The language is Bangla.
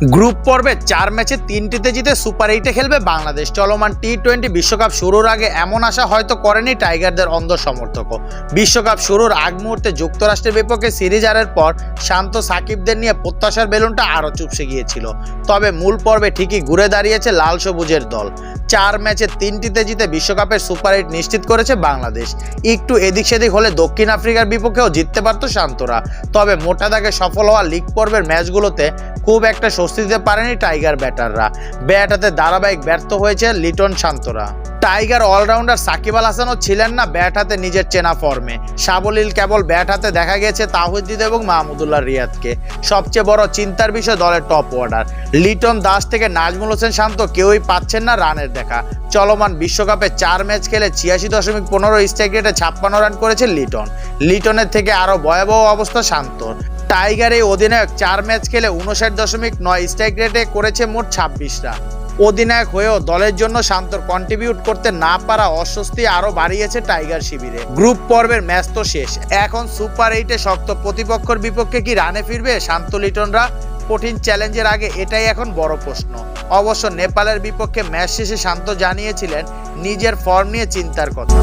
গ্রুপ পর্বে চার ম্যাচে তিনটিতে জিতে সুপার এইটে খেলবে বাংলাদেশ। চলমান টি টোয়েন্টি বিশ্বকাপ শুরুর আগে এমন আশা হয়তো করেনি টাইগারদের অন্ধ সমর্থকও বিশ্বকাপ শুরুর আগ মুহূর্তে যুক্তরাষ্ট্রের বিপক্ষে সিরিজ হারের পর শান্ত সাকিবদের নিয়ে প্রত্যাশার বেলুনটা আরও চুপসে গিয়েছিল। তবে মূল পর্বে ঠিকই ঘুরে দাঁড়িয়েছে লাল সবুজের দল। চার ম্যাচে তিনটিতে জিতে বিশ্বকাপের সুপার এইট নিশ্চিত করেছে বাংলাদেশ। একটু এদিক সেদিক হলে দক্ষিণ আফ্রিকার বিপক্ষেও জিততে পারত শান্তরা। তবে মোটা দাগে সফল হওয়া লিগ পর্বের ম্যাচগুলোতে খুব একটা স্বস্তি দিতে পারেনি টাইগার ব্যাটাররা। ব্যাট হাতে ধারাবাহিক ব্যর্থ হয়েছে লিটন শান্তরা। টাইগার অলরাউন্ডার সাকিব আল হাসানও ছিলেন না ব্যাট হাতে নিজের চেনা ফর্মে। সাবলীল কেবল ব্যাট হাতে দেখা গেছে তাহিদ এবং মাহমুদুল্লাহ রিয়াদকে। সবচেয়ে বড় চিন্তার বিষয় দলের টপ অর্ডার লিটন দাস থেকে নাজমুল হোসেন শান্ত কেউই পাচ্ছেন না রানের দেখা। চলমান বিশ্বকাপে চার ম্যাচ খেলে ছিয়াশি দশমিক পনেরো স্ট্রাইক রেটে ছাপ্পান্ন রান করেছে লিটন। লিটনের থেকে আরও ভয়াবহ অবস্থা শান্তর টাইগার এই অধিনায়ক চার ম্যাচ খেলে উনষাট দশমিক নয় স্ট্রাইক রেটে করেছে মোট ছাব্বিশ রান। অধিনায়ক হয়েও দলের জন্য শান্তর কন্ট্রিবিউট করতে না পারা অস্বস্তি আরও বাড়িয়েছে টাইগার শিবিরে। গ্রুপ পর্বের ম্যাচ তো শেষ। এখন সুপার এইটে শক্ত প্রতিপক্ষের বিপক্ষে কি রানে ফিরবে শান্ত লিটনরা? কঠিন চ্যালেঞ্জের আগে এটাই এখন বড় প্রশ্ন। অবশ্য নেপালের বিপক্ষে ম্যাচ শেষে শান্ত জানিয়েছিলেন, নিজের ফর্ম নিয়ে চিন্তার কথা।